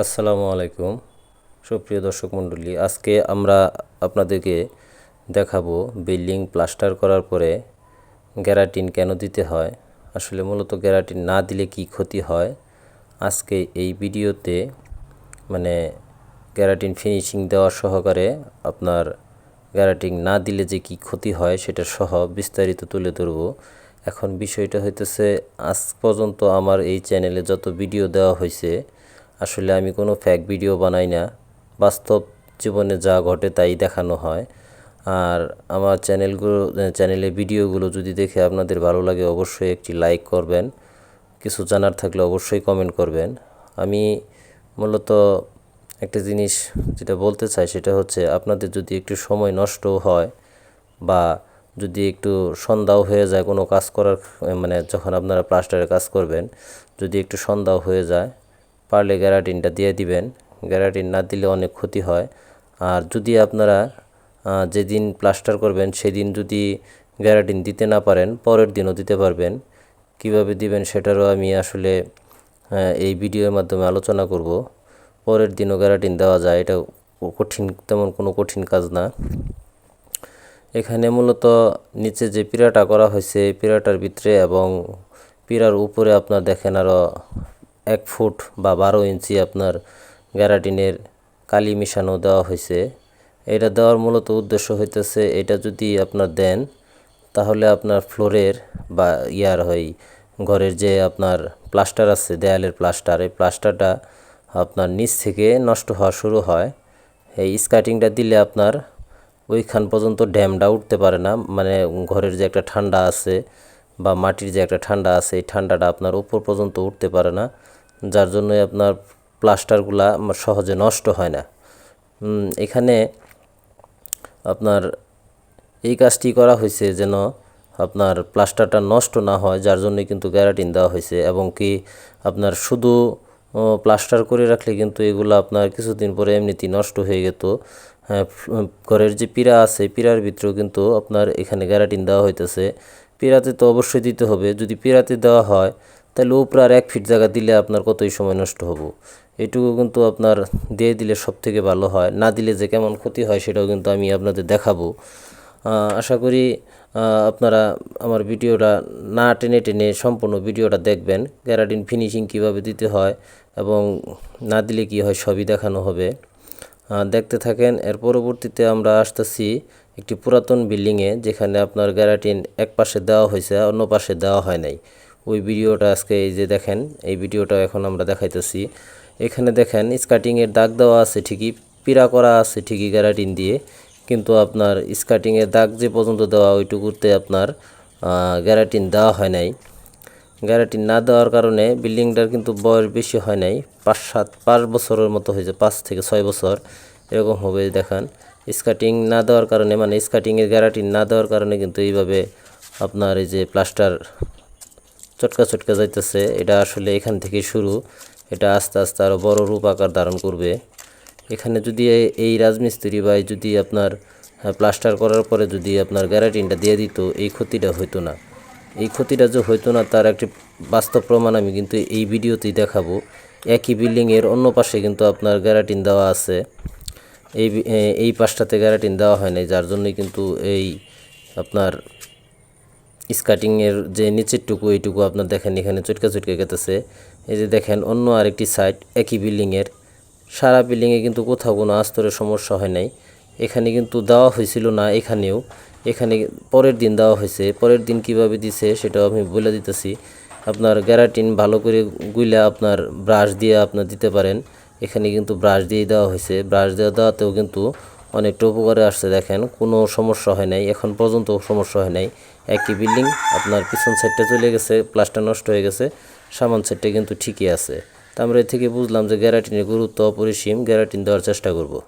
আসসালামু আলাইকুম। সুপ্রিয় দর্শক মণ্ডলী, আজকে আমরা আপনাদেরকে দেখাবো বিল্ডিং প্লাস্টার করার পরে গ্যারাটিন কেন দিতে হয়, আসলে মূলত গ্যারাটিন না দিলে কি ক্ষতি হয়। আজকে এই ভিডিওতে মানে গ্যারাটিন ফিনিশিং দেওয়া সহকারে আপনার গ্যারাটিন না দিলে যে কি ক্ষতি হয় সেটা সহ বিস্তারিত তুলে ধরব। এখন বিষয়টা হইতেছে, আজ পর্যন্ত আমার এই চ্যানেলে যত ভিডিও দেওয়া হয়েছে আসলে আমি কোনো ফ্যাক ভিডিও বানাই না। বাস্তব জীবনে যা ঘটে তাই দেখানো হয়। আর আমার চ্যানেলগুলো চ্যানেলে ভিডিওগুলো যদি দেখে আপনাদের ভালো লাগে, অবশ্যই একটি লাইক করবেন। কিছু জানার থাকলে অবশ্যই কমেন্ট করবেন। আমি মূলত একটা জিনিস যেটা বলতে চাই, সেটা হচ্ছে আপনাদের যদি একটু সময় নষ্ট হয় বা যদি একটু সন্ধ্যাও হয়ে যায় কোনো কাজ করার মানে যখন আপনারা প্লাস্টারের কাজ করবেন, যদি একটু সন্ধ্যাও হয়ে যায় পারলে গ্যারাটিনটা দিয়ে দিবেন। গ্যারাটিন না দিলে অনেক ক্ষতি হয়। আর যদি আপনারা যেদিন প্লাস্টার করবেন সেদিন যদি গ্যারাটিন দিতে না পারেন, পরের দিনও দিতে পারবেন। কীভাবে দিবেন সেটারও আমি আসলে এই ভিডিওর মাধ্যমে আলোচনা করব। পরের দিনও গ্যারাটিন দেওয়া যায়। এটা কঠিন, তেমন কোনো কঠিন কাজ না। এখানে মূলত নিচে যে পিরাটা করা হয়েছে এই পিরাটার ভিতরে এবং পিরার উপরে আপনার দেখেন আরও এক ফুট বা বারো ইঞ্চি আপনার গ্যারাটিনের কালি মিশানো দেওয়া হয়েছে। এটা দেওয়ার মূলত উদ্দেশ্য হইতেছে, এটা যদি আপনার দেন, তাহলে আপনার ফ্লোরের বা ইয়ার হয়, ঘরের যে আপনার প্লাস্টার আছে, দেয়ালের প্লাস্টার, এই প্লাস্টারটা আপনার নিচ থেকে নষ্ট হওয়া শুরু হয়। এই স্কার্টিংটা দিলে আপনার ওইখান পর্যন্ত ড্যামটা উঠতে পারে না মানে ঘরের যে একটা ঠান্ডা আছে বা মাটির যে একটা ঠান্ডা আছে, এই ঠান্ডাটা আপনার উপর পর্যন্ত উঠতে পারে না। যার জন্যই আপনার প্লাস্টারগুলা সহজে নষ্ট হয় না। এখানে আপনার এই কাজটি করা হয়েছে যেন আপনার প্লাস্টারটা নষ্ট না হয়, যার জন্য কিন্তু গ্যারাটিন দেওয়া হয়েছে এবং কি আপনার শুধু প্লাস্টার করে রাখলে কিন্তু এগুলো আপনার কিছুদিন পরে এমনিতেই নষ্ট হয়ে যেত হ্যাঁ ঘরের যে পিরা আছে পিরার ভিতরেও কিন্তু আপনার এখানে গ্যারাটিন দেওয়া হইতেছে। পিরাতে তো অবশ্যই দিতে হবে। যদি পিরাতে দেওয়া হয় তাহলে উপরে আর এক ফিট জায়গা দিলে আপনার কতই সময় নষ্ট হব? এটুকু কিন্তু আপনার দিয়ে দিলে সব থেকে ভালো হয়। না দিলে যে কেমন ক্ষতি হয় সেটাও কিন্তু আমি আপনাদের দেখাবো। আশা করি আপনারা আমার ভিডিওটা না টেনে টেনে সম্পূর্ণ ভিডিওটা দেখবেন। গ্যারাটিন ফিনিশিং কীভাবে দিতে হয় এবং না দিলে কি হয় সবই দেখানো হবে। দেখতে থাকেন, এর পরবর্তীতে আমরা আসতেছি একটি পুরাতন বিল্ডিংয়ে, যেখানে আপনার গ্যারাটিন এক পাশে দেওয়া হয়েছে, অন্য পাশে দেওয়া হয় নাই। ওই ভিডিওটা আজকে এই যে দেখেন, এই ভিডিওটা এখন আমরা দেখাইতেছি। এখানে দেখেন স্কার্টিংয়ের দাগ দেওয়া আছে ঠিকই পিরা করা আছে ঠিকই গ্যারাটিন দিয়ে, কিন্তু আপনার স্কার্টিংয়ের দাগ যে পর্যন্ত দেওয়া ওইটুকুতে আপনার গ্যারাটিন দেওয়া হয় নাই। গ্যারাটিন না দেওয়ার কারণে বিল্ডিংটার কিন্তু বয়স বেশি হয় নাই, পাঁচ সাত, পাঁচ বছরের মতো হয়েছে, পাঁচ থেকে ছয় বছর, এরকম হবে দেখান। স্কার্টিং না দেওয়ার কারণে মানে স্কার্টিংয়ের গ্যারাটিন না দেওয়ার কারণে কিন্তু এইভাবে আপনার এই যে প্লাস্টার চটকা চটকা যাইতেছে, এটা আসলে এখান থেকে শুরু। এটা আস্তে আস্তে আরও বড় রূপ আকার ধারণ করবে। এখানে যদি এই রাজমিস্ত্রি বা যদি আপনার প্লাস্টার করার পরে যদি আপনার গ্যারান্টিটা দিয়ে দিত, এই ক্ষতিটা হইতো না। এই ক্ষতিটা যে হইতো না, তার একটি বাস্তব প্রমাণ আমি কিন্তু এই ভিডিওতেই দেখাবো। একই বিল্ডিংয়ের অন্য পাশে কিন্তু আপনার গ্যারান্টিন দেওয়া আছে। এই এই পাশটাতে গ্যারান্টিন দেওয়া হয় নাই, যার জন্যই কিন্তু এই আপনার স্কার্টিংয়ের যে নিচের টুকু এইটুকু আপনার দেখেন এখানে চটকা চটকে গেতেছে। এই যে দেখেন, অন্য আরেকটি সাইড একই বিল্ডিংয়ের সারা বিল্ডিংয়ে কিন্তু কোথাও কোনো আস্তরের সমস্যা হয় নাই। এখানে কিন্তু দেওয়া হয়েছিল না এখানেও। এখানে পরের দিন দেওয়া হয়েছে। পরের দিন কীভাবে দিছে সেটাও আমি বলে দিতেছি। আপনার গ্যারাটিন ভালো করে গুইলে আপনার ব্রাশ দিয়ে আপনার দিতে পারেন। এখানে কিন্তু ব্রাশ দিয়ে দেওয়া হয়েছে। ব্রাশ দেওয়া দেওয়াতেও কিন্তু অনেকটা উপকারে আসছে, দেখেন, কোনো সমস্যা হয় নাই, এখন পর্যন্ত সমস্যা হয় নাই। একই বিল্ডিং, আপনার পিছন সাইডটা চলে গেছে, প্লাস্টার নষ্ট হয়ে গেছে, সামান সাইডটা কিন্তু ঠিকই আছে। তা আমরা এ থেকে বুঝলাম যে গ্যারাটিনের গুরুত্ব অপরিসীম, গ্যারাটিন দেওয়ার চেষ্টা করব।